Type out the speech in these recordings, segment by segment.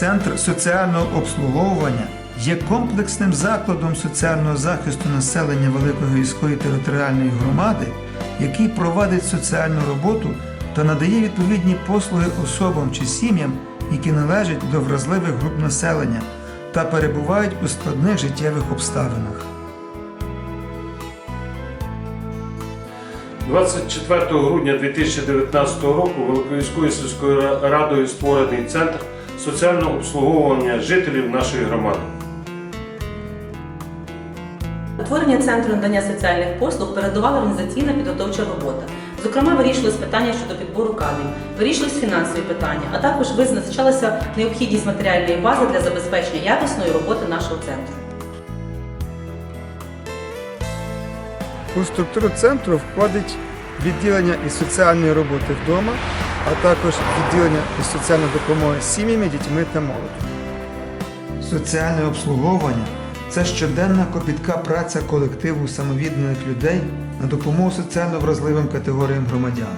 Центр соціального обслуговування є комплексним закладом соціального захисту населення Великої гірської територіальної громади, який провадить соціальну роботу та надає відповідні послуги особам чи сім'ям, які належать до вразливих груп населення та перебувають у складних життєвих обставинах. 24 грудня 2019 року Великоївською сільською радою створений центр соціального обслуговування жителів нашої громади. Утворення центру надання соціальних послуг передувала організаційна підготовча робота. Зокрема, вирішилось питання щодо підбору кадрів, вирішились фінансові питання, а також визначалася необхідність матеріальної бази для забезпечення якісної роботи нашого центру. У структуру центру входить відділення із соціальної роботи вдома, а також відділення із соціальної допомоги сім'ями, дітьми та молоддю. Соціальне обслуговування це щоденна копітка праця колективу самовідданих людей на допомогу соціально вразливим категоріям громадян.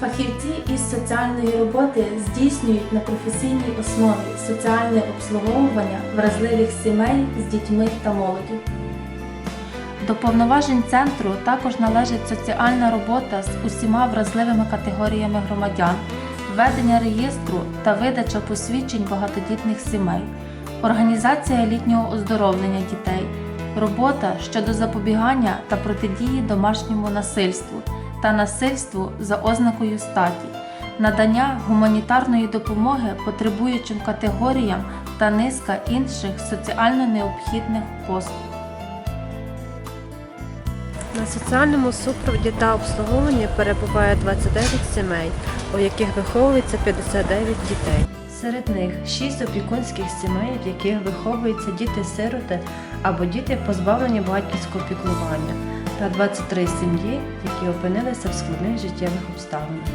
Фахівці із соціальної роботи здійснюють на професійній основі соціальне обслуговування вразливих сімей з дітьми та молоді. До повноважень центру також належить соціальна робота з усіма вразливими категоріями громадян, ведення реєстру та видача посвідчень багатодітних сімей, організація літнього оздоровлення дітей, робота щодо запобігання та протидії домашньому насильству та насильству за ознакою статі, надання гуманітарної допомоги потребуючим категоріям та низка інших соціально необхідних послуг. На соціальному супроводі та обслуговуванні перебуває 29 сімей, у яких виховується 59 дітей. Серед них 6 опікунських сімей, в яких виховуються діти-сироти або діти, позбавлені батьківського піклування, та 23 сім'ї, які опинилися в складних життєвих обставинах.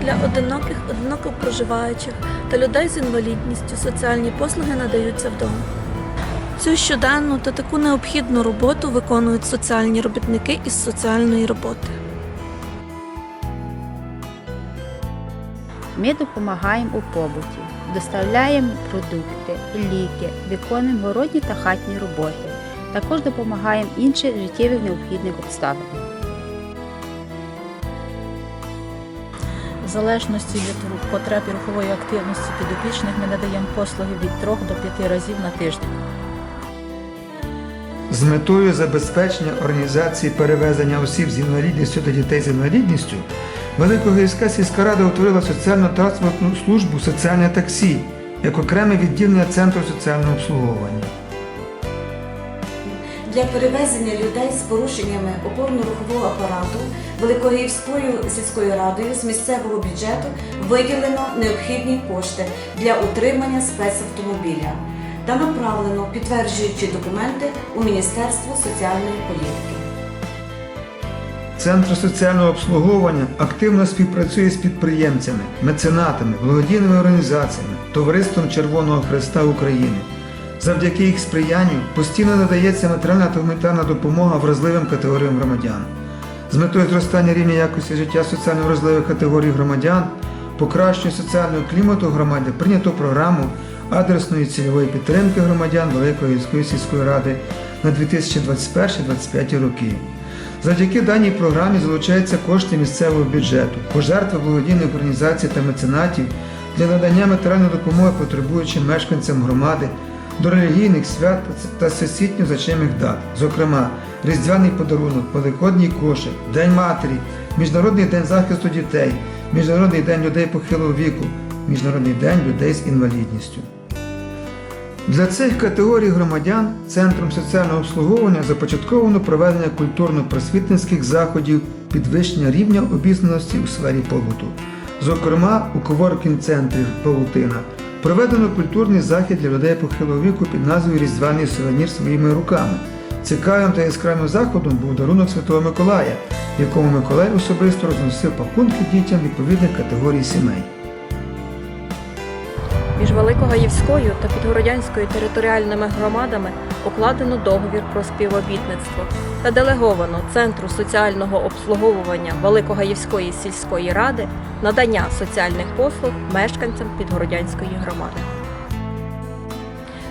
Для одиноких, одиноко проживаючих та людей з інвалідністю соціальні послуги надаються вдома. Цю щоденну та таку необхідну роботу виконують соціальні робітники із соціальної роботи. Ми допомагаємо у побуті, доставляємо продукти, ліки, виконуємо городні та хатні роботи. Також допомагаємо інших життєвих необхідних обставин. В залежності від потреб і рухової активності підопічних ми надаємо послуги від 3 до 5 разів на тиждень. З метою забезпечення організації перевезення осіб з інвалідністю та дітей з інвалідністю Великогірська сільська рада утворила соціально-транспортну службу соціальне таксі як окреме відділення Центру соціального обслуговування. Для перевезення людей з порушеннями опорно-рухового апарату Великогірською сільською радою з місцевого бюджету виділено необхідні кошти для утримання спецавтомобіля та направлено підтверджуючі документи у Міністерство соціальної політики. Центр соціального обслуговування активно співпрацює з підприємцями, меценатами, благодійними організаціями, Товариством Червоного Хреста України. Завдяки їх сприянню постійно надається матеріальна та гуманітарна допомога вразливим категоріям громадян. З метою зростання рівня якості життя соціально вразливих категорій громадян, покращення соціального клімату в громаді прийнято програму адресної цільової підтримки громадян Великої гірської сільської ради на 2021-2025 роки. Завдяки даній програмі залучаються кошти місцевого бюджету, пожертви благодійних організацій та меценатів для надання матеріальної допомоги потребуючим мешканцям громади до релігійних свят та всесвітньо значимих дат, зокрема Різдвяний подарунок, Великодній кошик, День Матері, Міжнародний день захисту дітей, Міжнародний день людей похилого віку, Міжнародний день людей з інвалідністю. Для цих категорій громадян Центром соціального обслуговування започатковано проведення культурно-просвітницьких заходів підвищення рівня обізнаності у сфері побуту. Зокрема, у коворкінг-центрі Павутина проведено культурний захід для людей похилого віку під назвою Різдвяний сувенір своїми руками. Цікавим та яскравим заходом був дарунок Святого Миколая, в якому Миколай особисто розносив пакунки дітям відповідних категорій сімей. Між Великогаївською та Підгородянською територіальними громадами укладено договір про співробітництво та делеговано Центру соціального обслуговування Великогаївської сільської ради надання соціальних послуг мешканцям Підгородянської громади.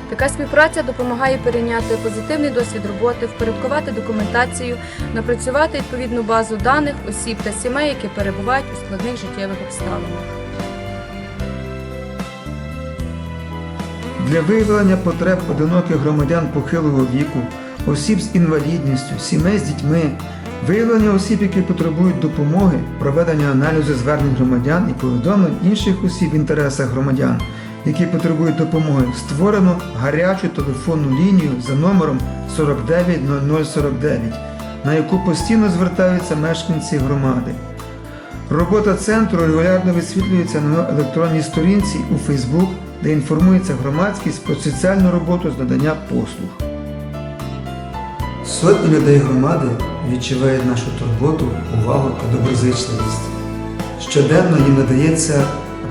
Така співпраця допомагає перейняти позитивний досвід роботи, впорядкувати документацію, напрацювати відповідну базу даних осіб та сімей, які перебувають у складних життєвих обставинах. Для виявлення потреб одиноких громадян похилого віку, осіб з інвалідністю, сімей з дітьми, виявлення осіб, які потребують допомоги, проведення аналізу звернень громадян і повідомлень інших осіб в інтересах громадян, які потребують допомоги, створено гарячу телефонну лінію за номером 490049, на яку постійно звертаються мешканці громади. Робота центру регулярно висвітлюється на електронній сторінці у Facebook, де інформується громадськість про соціальну роботу з надання послуг. Сотні людей громади відчувають нашу турботу, увагу та доброзичливість. Щоденно їм надається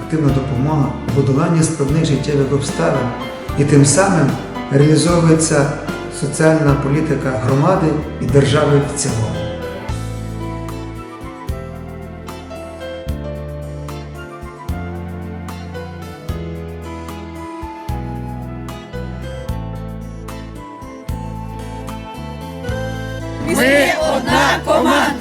активна допомога у подоланні складних життєвих обставин і тим самим реалізовується соціальна політика громади і держави в цілому. Ми одна команда.